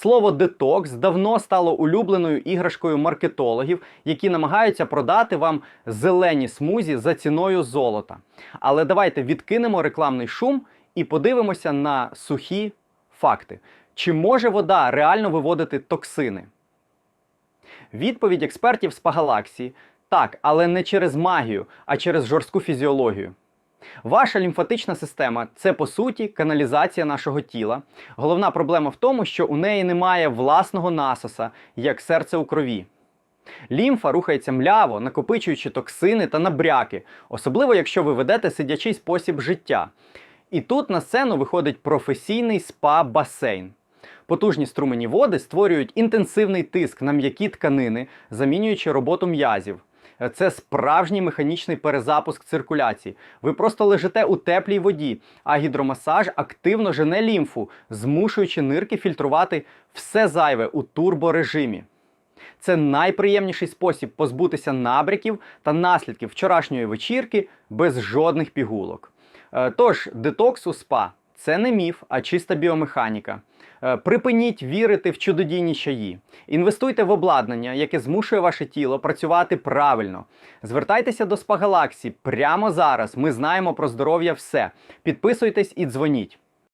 Слово детокс давно стало улюбленою іграшкою маркетологів, які намагаються продати вам зелені смузі за ціною золота. Але давайте відкинемо рекламний шум і подивимося на сухі факти. Чи може вода реально виводити токсини? Відповідь експертів з Пагалаксії так, але не через магію, а через жорстку фізіологію. Ваша лімфатична система це по суті каналізація нашого тіла. Головна проблема в тому, що у неї немає власного насоса, як серце у крові. Лімфа рухається мляво, накопичуючи токсини та набряки, особливо якщо ви ведете сидячий спосіб життя. І тут на сцену виходить професійний спа-басейн. Потужні струмені води створюють інтенсивний тиск на м'які тканини, замінюючи роботу м'язів. Це справжній механічний перезапуск циркуляції. Ви просто лежите у теплій воді, а гідромасаж активно жене лімфу, змушуючи нирки фільтрувати все зайве у турборежимі. Це найприємніший спосіб позбутися набряків та наслідків вчорашньої вечірки без жодних пігулок. Е, Тож, детокс у спа це не міф, а чиста біомеханіка. Е, Припиніть вірити в чудодійні чаї. Інвестуйте в обладнання, яке змушує ваше тіло працювати правильно. Звертайтеся до Спагалаксі прямо зараз. Ми знаємо про здоров'я все. Підписуйтесь і дзвоніть.